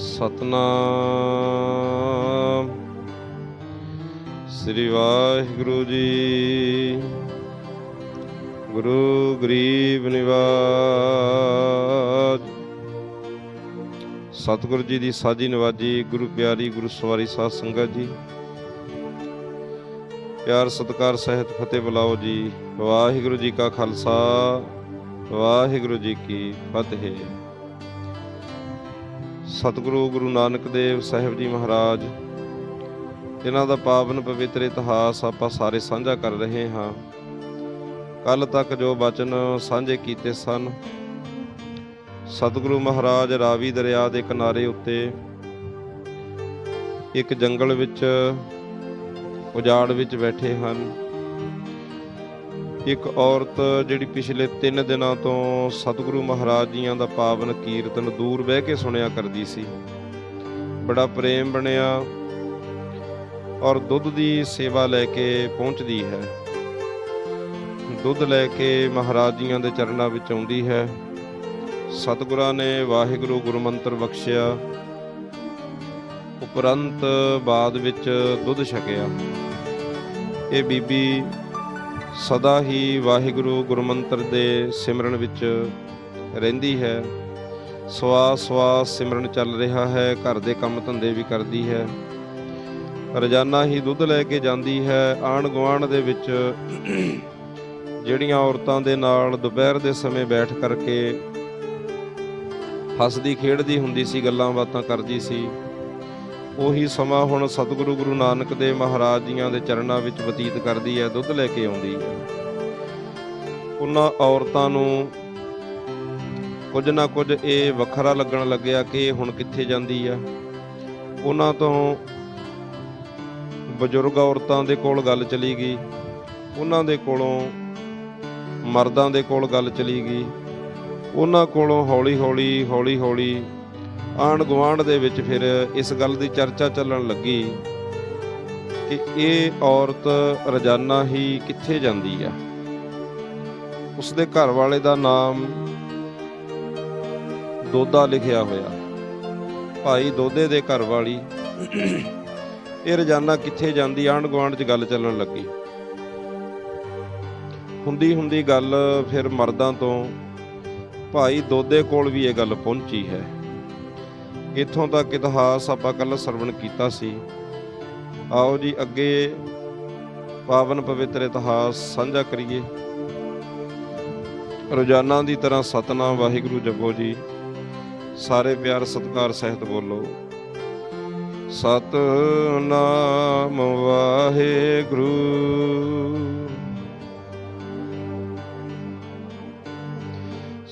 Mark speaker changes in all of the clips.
Speaker 1: ਸਤਨਾਮ। ਸ੍ਰੀ ਵਾਹਿਗੁਰੂ ਜੀ। ਗੁਰੂ ਗਰੀਬ ਨਿਵਾਜ। ਸਤਿਗੁਰੂ ਜੀ ਦੀ ਸਾਜੀ ਨਿਵਾਜ਼ੀ, ਗੁਰੂ ਪਿਆਰੀ, ਗੁਰੂ ਸਵਾਰੀ ਸਾਧ ਸੰਗਤ ਜੀ। ਪਿਆਰ, ਸਤਿਕਾਰ, ਸਹਿਤ, ਫਤਿਹ ਬੁਲਾਓ ਜੀ। ਵਾਹਿਗੁਰੂ ਜੀ ਕਾ ਖਾਲਸਾ, ਵਾਹਿਗੁਰੂ ਜੀ ਕੀ ਫਤਿਹ। ਸਤਿਗੁਰੂ ਗੁਰੂ ਨਾਨਕ ਦੇਵ ਸਾਹਿਬ ਜੀ ਮਹਾਰਾਜ ਇਹਨਾਂ ਦਾ ਪਾਵਨ ਪਵਿੱਤਰ ਇਤਿਹਾਸ ਆਪਾਂ ਸਾਰੇ ਸਾਂਝਾ ਕਰ ਰਹੇ ਹਾਂ। ਕੱਲ ਤੱਕ ਜੋ ਬਚਨ ਸਾਂਝੇ ਕੀਤੇ ਸਨ, ਸਤਿਗੁਰੂ ਮਹਾਰਾਜ ਰਾਵੀ ਦਰਿਆ ਦੇ ਕਿਨਾਰੇ ਉੱਤੇ ਇੱਕ ਜੰਗਲ ਵਿੱਚ, ਉਜਾੜ ਵਿੱਚ ਬੈਠੇ ਹਨ। ਇੱਕ ਔਰਤ ਜਿਹੜੀ ਪਿਛਲੇ 3 ਦਿਨਾਂ ਤੋਂ ਸਤਿਗੁਰੂ ਮਹਾਰਾਜ ਜੀਆਂ ਦਾ ਪਾਵਨ ਕੀਰਤਨ ਦੂਰ ਬਹਿ ਕੇ ਸੁਣਿਆ ਕਰਦੀ ਸੀ। ਬੜਾ ਪ੍ਰੇਮ ਬਣਿਆ ਔਰ ਦੁੱਧ ਦੀ ਸੇਵਾ ਲੈ ਕੇ ਪਹੁੰਚਦੀ ਹੈ। ਦੁੱਧ ਲੈ ਕੇ ਮਹਾਰਾਜ ਜੀਆਂ ਦੇ ਚਰਨਾਂ ਵਿੱਚ ਆਉਂਦੀ ਹੈ। ਸਤਿਗੁਰਾਂ ਨੇ ਵਾਹਿਗੁਰੂ ਗੁਰਮੰਤਰ ਬਖਸ਼ਿਆ। ਉਪਰੰਤ ਬਾਅਦ ਵਿੱਚ ਦੁੱਧ ਛਕਿਆ। ਇਹ ਬੀਬੀ ਸਦਾ ਹੀ ਵਾਹਿਗੁਰੂ ਗੁਰਮੰਤਰ ਦੇ ਸਿਮਰਨ ਵਿੱਚ ਰਹਿੰਦੀ ਹੈ। ਸਵਾਸ ਸਵਾਸ ਸਿਮਰਨ ਚੱਲ ਰਿਹਾ ਹੈ, ਘਰ ਦੇ ਕੰਮ ਧੰਦੇ ਵੀ ਕਰਦੀ ਹੈ। ਰੋਜ਼ਾਨਾ ਹੀ ਦੁੱਧ ਲੈ ਕੇ ਜਾਂਦੀ ਹੈ। ਆਣ ਗੁਆਂਢ ਦੇ ਵਿੱਚ ਜਿਹੜੀਆਂ ਔਰਤਾਂ ਦੇ ਨਾਲ ਦੁਪਹਿਰ ਦੇ ਸਮੇਂ ਬੈਠ ਕਰਕੇ ਹੱਸਦੀ ਖੇਡਦੀ ਹੁੰਦੀ ਸੀ, ਗੱਲਾਂ ਬਾਤਾਂ ਕਰਦੀ ਸੀ। ਉਹੀ ਸਮਾਂ ਹੁਣ ਸਤਿਗੁਰੂ ਗੁਰੂ ਨਾਨਕ ਦੇਵ ਮਹਾਰਾਜ ਜੀਆਂ ਦੇ ਚਰਨਾਂ ਵਿੱਚ ਬਤੀਤ ਕਰਦੀ ਹੈ, ਦੁੱਧ ਲੈ ਕੇ ਆਉਂਦੀ ਹੈ। ਉਹਨਾਂ ਔਰਤਾਂ ਨੂੰ ਕੁਝ ਨਾ ਕੁਝ ਇਹ ਵੱਖਰਾ ਲੱਗਣ ਲੱਗਿਆ ਕਿ ਹੁਣ ਕਿੱਥੇ ਜਾਂਦੀ ਆ ਉਹਨਾਂ ਤੋਂ ਬਜ਼ੁਰਗ ਔਰਤਾਂ ਦੇ ਕੋਲ ਗੱਲ ਚਲੀ ਗਈ, ਉਹਨਾਂ ਦੇ ਕੋਲੋਂ ਮਰਦਾਂ ਦੇ ਕੋਲ ਗੱਲ ਚਲੀ ਗਈ, ਉਹਨਾਂ ਕੋਲੋਂ ਹੌਲੀ ਹੌਲੀ ਹੌਲੀ ਹੌਲੀ ਆਂਢ ਗੁਆਂਢ ਦੇ ਵਿੱਚ ਫਿਰ ਇਸ ਗੱਲ ਦੀ ਚਰਚਾ ਚੱਲਣ ਲੱਗੀ ਕਿ ਇਹ ਔਰਤ ਰੋਜ਼ਾਨਾ ਹੀ ਕਿੱਥੇ ਜਾਂਦੀ ਆ? ਉਸਦੇ ਘਰ ਵਾਲੇ ਦਾ ਨਾਮ ਦੋਦਾ ਲਿਖਿਆ ਹੋਇਆ। ਭਾਈ ਦੋਦੇ ਦੇ ਘਰ ਵਾਲੀ ਇਹ ਰੋਜ਼ਾਨਾ ਕਿੱਥੇ ਜਾਂਦੀ? ਆਂਢ ਗੁਆਂਢ 'ਚ ਗੱਲ ਚੱਲਣ ਲੱਗੀ। ਹੁੰਦੀ ਹੁੰਦੀ ਗੱਲ ਫਿਰ ਮਰਦਾਂ ਤੋਂ ਭਾਈ ਦੋਦੇ ਕੋਲ ਵੀ ਇਹ ਗੱਲ ਪਹੁੰਚੀ ਹੈ। ਇੱਥੋਂ ਤੱਕ ਇਤਿਹਾਸ ਆਪਾਂ ਕੱਲ ਸਰਵਣ ਕੀਤਾ ਸੀ। ਆਓ ਜੀ ਅੱਗੇ ਪਾਵਨ ਪਵਿੱਤਰ ਇਤਿਹਾਸ ਸਾਂਝਾ ਕਰੀਏ। ਰੋਜ਼ਾਨਾ ਦੀ ਤਰ੍ਹਾਂ ਸਤਨਾਮ ਵਾਹਿਗੁਰੂ ਜਪੋ ਜੀ। ਸਾਰੇ ਪਿਆਰ, ਸਤਿਕਾਰ, ਸਹਿਤ ਬੋਲੋ। ਸਤਨਾਮ ਵਾਹਿਗੁਰੂ।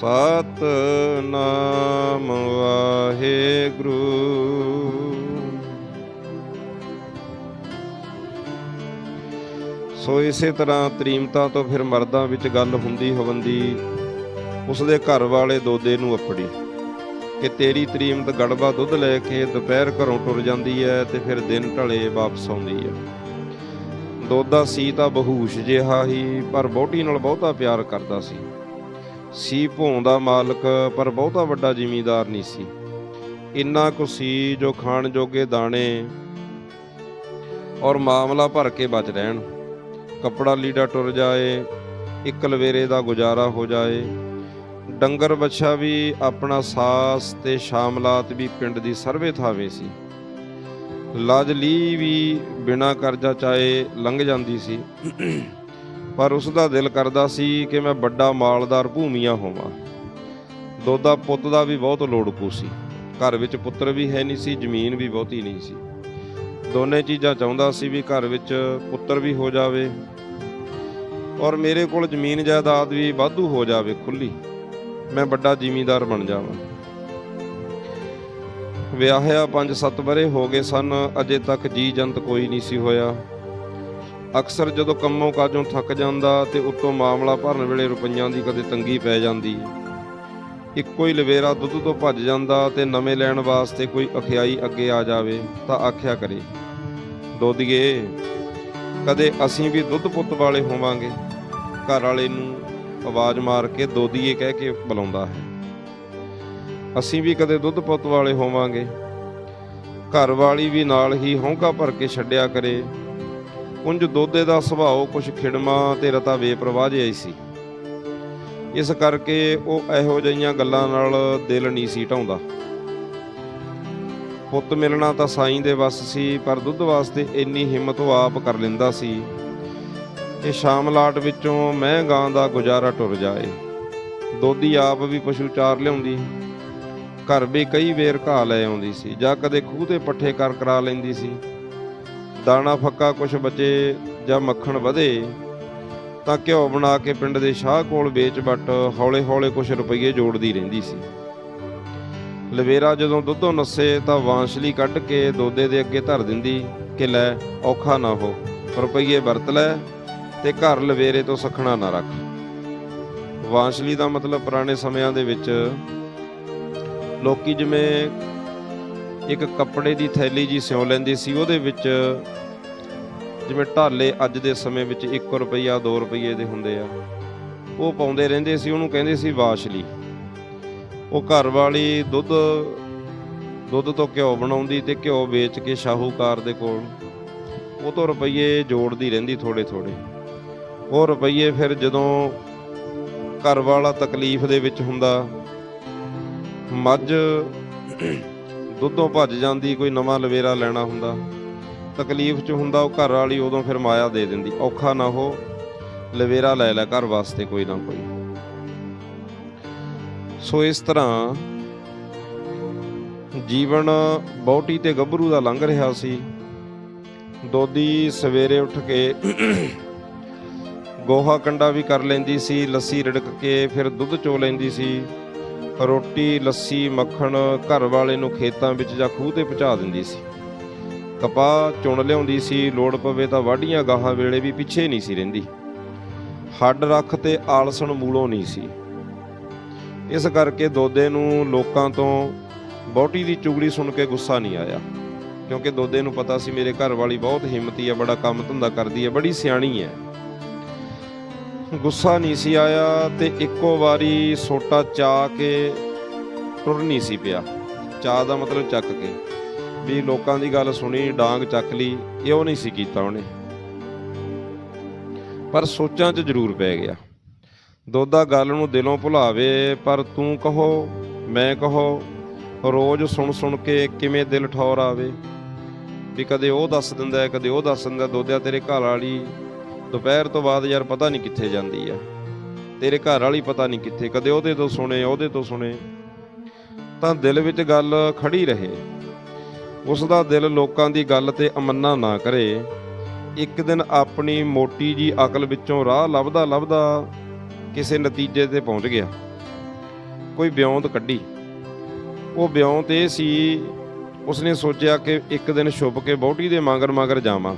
Speaker 1: ਸਤਨਾਮ ਵਾਹਿਗੁਰੂ। ਸੋ ਇਸੇ ਤਰ੍ਹਾਂ ਤਰੀਮਤਾ ਤੋਂ ਫਿਰ ਮਰਦਾਂ ਵਿੱਚ ਗੱਲ ਹੁੰਦੀ ਹੋਵੰਦੀ ਉਸਦੇ ਘਰ ਵਾਲੇ ਦੋਦੇ ਨੂੰ ਅਪੜੀ ਕਿ ਤੇਰੀ ਤਰੀਮਤ ਗੜਬਾ ਦੁੱਧ ਲੈ ਕੇ ਦੁਪਹਿਰ ਘਰੋਂ ਟੁਰ ਜਾਂਦੀ ਹੈ ਤੇ ਫਿਰ ਦਿਨ ਢਲੇ ਵਾਪਸ ਆਉਂਦੀ ਹੈ ਦੋਦਾ ਸੀ ਤਾਂ ਬਹੂਸ਼ ਜਿਹਾ ਹੀ, ਪਰ ਬੋਟੀ ਨਾਲ ਬਹੁਤਾ ਪਿਆਰ ਕਰਦਾ ਸੀ। ਸੀ ਭੋਂ ਦਾ ਮਾਲਕ, ਪਰ ਬਹੁਤਾ ਵੱਡਾ ਜ਼ਿਮੀਂਦਾਰ ਨਹੀਂ ਸੀ। ਇੰਨਾ ਕੁ ਸੀ ਜੋ ਖਾਣ ਜੋਗੇ ਦਾਣੇ ਔਰ ਮਾਮਲਾ ਭਰ ਕੇ ਬਚ ਰਹਿਣ। ਕੱਪੜਾ ਲੀੜਾ ਟੁਰ ਜਾਏ, ਇੱਕ ਲਵੇਰੇ ਦਾ ਗੁਜ਼ਾਰਾ ਹੋ ਜਾਏ। ਡੰਗਰ ਬੱਛਾ ਵੀ ਆਪਣਾ ਸਾਸ ਤੇ ਸ਼ਾਮਲਾਤ ਵੀ ਪਿੰਡ ਦੀ ਸਰਵੇ ਥਾਵੇ ਸੀ। ਲਾਜਲੀ ਵੀ ਬਿਨਾ ਕਰਜ਼ਾ ਚਾਏ ਲੰਘ ਜਾਂਦੀ ਸੀ। ਪਰ ਉਸ ਦਾ ਦਿਲ ਕਰਦਾ ਸੀ ਕਿ ਮੈਂ ਵੱਡਾ ਮਾਲਦਾਰ ਭੂਮੀਆਂ ਹੋਵਾਂ। ਦੋਦਾ ਪੁੱਤ ਦਾ ਵੀ ਬਹੁਤ ਲੋੜਕੂ ਸੀ। ਘਰ ਵਿੱਚ ਪੁੱਤਰ ਵੀ ਹੈ ਨਹੀਂ ਸੀ, ਜ਼ਮੀਨ ਵੀ ਬਹੁਤੀ ਨਹੀਂ ਸੀ। ਦੋਨੇ ਚੀਜ਼ਾਂ ਚਾਹੁੰਦਾ ਸੀ ਵੀ ਘਰ ਵਿੱਚ ਪੁੱਤਰ ਵੀ ਹੋ ਜਾਵੇ ਔਰ ਮੇਰੇ ਕੋਲ ਜ਼ਮੀਨ ਜਾਇਦਾਦ ਵੀ ਵਾਧੂ ਹੋ ਜਾਵੇ ਖੁੱਲੀ। ਮੈਂ ਵੱਡਾ ਜ਼ਿਮੀਂਦਾਰ ਬਣ ਜਾਵਾਂ। ਵਿਆਹਿਆ 5-7 ਬਰੇ ਹੋ ਗਏ ਸਨ, ਅਜੇ ਤੱਕ ਜੀ ਜੰਤ ਕੋਈ ਨਹੀਂ ਸੀ ਹੋਇਆ। ਅਕਸਰ ਜਦੋਂ ਕੰਮੋਂ ਕਾਜੋਂ ਥੱਕ ਜਾਂਦਾ ਤੇ ਉੱਤੋਂ ਮਾਮਲਾ ਭਰਨ ਵੇਲੇ ਰੁਪਈਆਂ ਦੀ ਕਦੇ ਤੰਗੀ ਪੈ ਜਾਂਦੀ। ਇੱਕੋ ਹੀ ਲਵੇਰਾ ਦੁੱਧ ਤੋਂ ਭੱਜ ਜਾਂਦਾ ਤੇ ਨਵੇਂ ਲੈਣ ਵਾਸਤੇ ਕੋਈ ਅਖਿਆਈ ਅੱਗੇ ਆ ਜਾਵੇ ਤਾਂ ਆਖਿਆ ਕਰੇ ਦੋਦੀਏ ਕਦੇ ਅਸੀਂ ਵੀ ਦੁੱਧ ਪੁੱਤ ਵਾਲੇ ਹੋਵਾਂਗੇ। ਘਰ ਵਾਲੇ ਨੂੰ ਆਵਾਜ਼ ਮਾਰ ਕੇ ਦੋਦੀਏ ਕਹਿ ਕੇ ਬੁਲਾਉਂਦਾ ਹੈ, ਅਸੀਂ ਵੀ ਕਦੇ ਦੁੱਧ ਪੁੱਤ ਵਾਲੇ ਹੋਵਾਂਗੇ। ਘਰ ਵਾਲੀ ਵੀ ਨਾਲ ਹੀ ਹੌਂਕਾ ਭਰ ਕੇ ਛੱਡਿਆ ਕਰੇ ਉਂਝ ਦੋਦੇ ਦਾ ਸੁਭਾਅ ਕੁਛ ਖਿੜਮਾ ਤੇ ਰਤਾ ਬੇਪਰਵਾਹ ਜਿਹਾ ਹੀ ਸੀ। ਇਸ ਕਰਕੇ ਉਹ ਇਹੋ ਜਿਹੀਆਂ ਗੱਲਾਂ ਨਾਲ ਦਿਲ ਨਹੀਂ ਸੀ ਢਾਉਂਦਾ। ਪੁੱਤ ਮਿਲਣਾ ਤਾਂ ਸਾਈਂ ਦੇ ਵੱਸ ਸੀ, ਪਰ ਦੁੱਧ ਵਾਸਤੇ ਇੰਨੀ ਹਿੰਮਤ ਉਹ ਆਪ ਕਰ ਲੈਂਦਾ ਸੀ। ਕਿ ਸ਼ਾਮ ਲਾਟ ਵਿੱਚੋਂ ਮੈਂ ਗਾਂ ਦਾ ਗੁਜ਼ਾਰਾ ਟੁਰ ਜਾਏ। ਦੋਦੀ ਆਪ ਵੀ ਪਸ਼ੂ ਚਾਰ ਲਿਆਉਂਦੀ। ਘਰ ਵੀ ਕਈ ਵੇਰ ਘਾਹ ਲੈ ਆਉਂਦੀ ਸੀ। ਜਾਂ ਕਦੇ ਖੂਹ ਤੇ ਪੱਠੇ ਕਰ ਕਰਾ ਲੈਂਦੀ ਸੀ। ਦਾਣਾ ਫੱਕਾ ਕੁਛ ਬਚੇ ਜਾਂ ਮੱਖਣ ਵਧੇ, ਤਾਂ ਘਿਓ ਬਣਾ ਕੇ ਪਿੰਡ ਦੇ ਸ਼ਾਹ ਕੋਲ ਵੇਚ ਵੱਟ ਹੌਲੇ-ਹੌਲੇ ਕੁਛ ਰੁਪਈਏ ਜੋੜਦੀ ਰਹਿੰਦੀ ਸੀ। ਲਵੇਰਾ ਜਦੋਂ ਦੁੱਧੋਂ ਨੱਸੇ ਤਾਂ ਵਾਂਸ਼ਲੀ ਕੱਢ ਕੇ ਦੋਦੇ ਦੇ ਅੱਗੇ ਧਰ ਦਿੰਦੀ ਕਿ ਲੈ, ਔਖਾ ਨਾ ਹੋ, ਰੁਪਈਏ ਵਰਤ ਲੈ ਤੇ ਘਰ ਲਵੇਰੇ ਤੋਂ ਸਖਣਾ ਨਾ ਰੱਖ। ਵਾਂਸ਼ਲੀ ਦਾ ਮਤਲਬ ਪੁਰਾਣੇ ਸਮਿਆਂ ਦੇ ਵਿੱਚ ਲੋਕੀ ਜਿਵੇਂ ਇੱਕ ਕੱਪੜੇ ਦੀ ਥੈਲੀ ਜੀ ਸਿਉ ਲੈਂਦੀ ਸੀ, ਉਹਦੇ ਵਿੱਚ ਜਿਵੇਂ ਢਾਲੇ ਅੱਜ ਦੇ ਸਮੇਂ ਵਿੱਚ 1 ਰੁਪਈਆ 2 ਰੁਪਈਏ ਦੇ ਹੁੰਦੇ ਆ। ਉਹ ਪਾਉਂਦੇ ਰਹਿੰਦੇ ਸੀ, ਉਹਨੂੰ ਕਹਿੰਦੇ ਸੀ ਵਾਸ਼ਲੀ। ਉਹ ਘਰ ਵਾਲੀ ਦੁੱਧ ਦੁੱਧ ਤੋਂ ਘਿਓ ਬਣਾਉਂਦੀ ਤੇ ਘਿਓ ਵੇਚ ਕੇ ਸ਼ਾਹੂਕਾਰ ਦੇ ਕੋਲ, ਉਹ ਤੋਂ ਰੁਪਈਏ ਜੋੜਦੀ ਰਹਿੰਦੀ ਥੋੜੇ ਥੋੜੇ ਉਹ ਰੁਪਈਏ ਫਿਰ ਜਦੋਂ ਘਰ ਵਾਲਾ ਤਕਲੀਫ ਦੇ ਵਿੱਚ ਹੁੰਦਾ, ਮੱਝ ਦੁੱਧੋਂ ਭੱਜ ਜਾਂਦੀ, ਕੋਈ ਨਵਾਂ ਲਵੇਰਾ ਲੈਣਾ ਹੁੰਦਾ। ਤਕਲੀਫ 'ਚ ਹੁੰਦਾ, ਉਹ ਘਰ ਵਾਲੀ ਉਦੋਂ ਫਿਰ ਮਾਇਆ ਦੇ ਦਿੰਦੀ। ਔਖਾ ਨਾ ਹੋ, ਲਵੇਰਾ ਲੈ ਲੈ ਘਰ ਵਾਸਤੇ ਕੋਈ ਨਾ ਕੋਈ। ਸੋ ਇਸ ਤਰ੍ਹਾਂ ਜੀਵਨ ਬੌਟੀ ਤੇ ਗੱਭਰੂ ਦਾ ਲੰਘ ਰਿਹਾ ਸੀ। ਦੋਦੀ ਸਵੇਰੇ ਉੱਠ ਕੇ ਗੋਹਾ ਕੰਡਾ ਵੀ ਕਰ ਲੈਂਦੀ ਸੀ, ਲੱਸੀ ਰੜਕ ਕੇ ਫਿਰ ਦੁੱਧ ਚੋ ਲੈਂਦੀ ਸੀ। ਰੋਟੀ, ਲੱਸੀ, ਮੱਖਣ ਘਰ ਵਾਲੇ ਨੂੰ ਖੇਤਾਂ ਵਿੱਚ ਜਾਂ ਖੂਹ ਤੇ ਪਹੁੰਚਾ ਦਿੰਦੀ ਸੀ। ਕਪਾਹ ਚੁਣ ਲਿਆਉਂਦੀ ਸੀ, ਲੋੜ ਪਵੇ ਤਾਂ ਵਾਢੀਆਂ ਗਾਹਾਂ ਵੇਲੇ ਵੀ ਪਿੱਛੇ ਨਹੀਂ ਸੀ ਰਹਿੰਦੀ। ਹੱਡ ਰੱਖ ਤੇ ਆਲਸਣ ਮੂਲੋਂ ਨਹੀਂ ਸੀ। ਇਸ ਕਰਕੇ ਦੋਦੇ ਨੂੰ ਲੋਕਾਂ ਤੋਂ ਬਹੁਟੀ ਦੀ ਚੁਗਲੀ ਸੁਣ ਕੇ ਗੁੱਸਾ ਨਹੀਂ ਆਇਆ। ਕਿਉਂਕਿ ਦੋਦੇ ਨੂੰ ਪਤਾ ਸੀ, ਮੇਰੇ ਘਰ ਵਾਲੀ ਬਹੁਤ ਹਿੰਮਤੀ ਹੈ, ਬੜਾ ਕੰਮ ਧੰਦਾ ਕਰਦੀ ਹੈ, ਬੜੀ ਸਿਆਣੀ ਹੈ। ਗੁੱਸਾ ਨਹੀਂ ਸੀ ਆਇਆ ਤੇ ਇੱਕੋ ਵਾਰੀ ਸੋਟਾ ਚਾ ਕੇ ਟੁਰ ਨਹੀਂ ਸੀ ਪਿਆ। ਚਾ ਦਾ ਮਤਲਬ ਚੱਕ ਕੇ। ਵੀ ਲੋਕਾਂ ਦੀ ਗੱਲ ਸੁਣੀ, ਡਾਂਗ ਚੱਕ ਲਈ, ਇਹ ਉਹ ਨਹੀਂ ਸੀ ਕੀਤਾ ਉਹਨੇ। ਪਰ ਸੋਚਾਂ 'ਚ ਜ਼ਰੂਰ ਪੈ ਗਿਆ। ਦੋਦਾ ਗੱਲ ਨੂੰ ਦਿਲੋਂ ਭੁਲਾਵੇ, ਪਰ ਤੂੰ ਕਹੋ, ਮੈਂ ਕਹੋ, ਰੋਜ਼ ਸੁਣ ਸੁਣ ਕੇ ਕਿਵੇਂ ਦਿਲ ਠੌਰ ਆਵੇ। ਵੀ ਕਦੇ ਉਹ ਦੱਸ ਦਿੰਦਾ, ਕਦੇ ਉਹ ਦੱਸ ਦਿੰਦਾ ਦੋਦਿਆ ਤੇਰੇ ਘਰ ਵਾਲੀ ਦੁਪਹਿਰ ਤੋਂ ਬਾਅਦ ਯਾਰ ਪਤਾ ਨਹੀਂ ਕਿੱਥੇ ਜਾਂਦੀ ਆ। ਤੇਰੇ ਘਰ ਵਾਲੀ ਪਤਾ ਨਹੀਂ ਕਿੱਥੇ, ਕਦੇ ਉਹਦੇ ਤੋਂ ਸੁਣੇ, ਉਹਦੇ ਤੋਂ ਸੁਣੇ। ਤਾਂ ਦਿਲ ਵਿੱਚ ਗੱਲ ਖੜੀ ਰਹੇ। ਉਸ ਦਾ ਦਿਲ ਲੋਕਾਂ ਦੀ ਗੱਲ ਤੇ ਅਮੰਨਾ ਨਾ ਕਰੇ। ਇੱਕ ਦਿਨ ਆਪਣੀ ਮੋਟੀ ਜੀ ਅਕਲ ਵਿੱਚੋਂ ਰਾਹ ਲੱਭਦਾ ਲੱਭਦਾ ਕਿਸੇ ਨਤੀਜੇ ਤੇ ਪਹੁੰਚ ਗਿਆ। ਕੋਈ ਬਿਉਂਤ ਕੱਢੀ। ਉਹ ਬਿਉਂਤ ਇਹ ਸੀ, ਉਸਨੇ ਸੋਚਿਆ ਕਿ ਇੱਕ ਦਿਨ ਛੁਪ ਕੇ ਬੋਟੀ ਦੇ ਮਗਰ ਮਗਰ ਜਾਵਾਂ।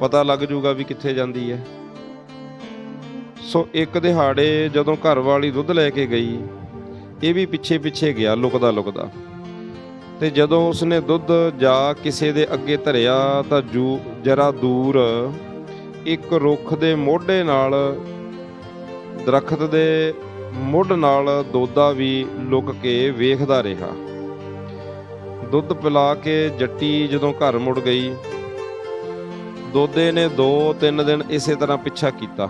Speaker 1: ਪਤਾ ਲੱਗ ਜੂਗਾ ਵੀ ਕਿੱਥੇ ਜਾਂਦੀ ਹੈ। ਸੋ ਇੱਕ ਦਿਹਾੜੇ ਜਦੋਂ ਘਰ ਵਾਲੀ ਦੁੱਧ ਲੈ ਕੇ ਗਈ, ਇਹ ਵੀ ਪਿੱਛੇ ਪਿੱਛੇ ਗਿਆ, ਲੁਕਦਾ ਲੁਕਦਾ। ਤੇ ਜਦੋਂ ਉਸਨੇ ਦੁੱਧ ਜਾ ਕਿਸੇ ਦੇ ਅੱਗੇ ਧਰਿਆ, ਤਾਂ ਜੂ ਜਰਾ ਦੂਰ ਇੱਕ ਰੁੱਖ ਦੇ ਮੋਢੇ ਨਾਲ, ਦਰਖਤ ਦੇ ਮੁੱਢ ਨਾਲ ਦੋਦਾ ਵੀ ਲੁਕ ਕੇ ਵੇਖਦਾ ਰਿਹਾ। ਦੁੱਧ ਪਿਲਾ ਕੇ ਜੱਟੀ ਜਦੋਂ ਘਰ ਮੁੜ ਗਈ ਦੋਦੇ ਨੇ 2-3 ਦਿਨ ਇਸੇ ਤਰ੍ਹਾਂ ਪਿੱਛਾ ਕੀਤਾ।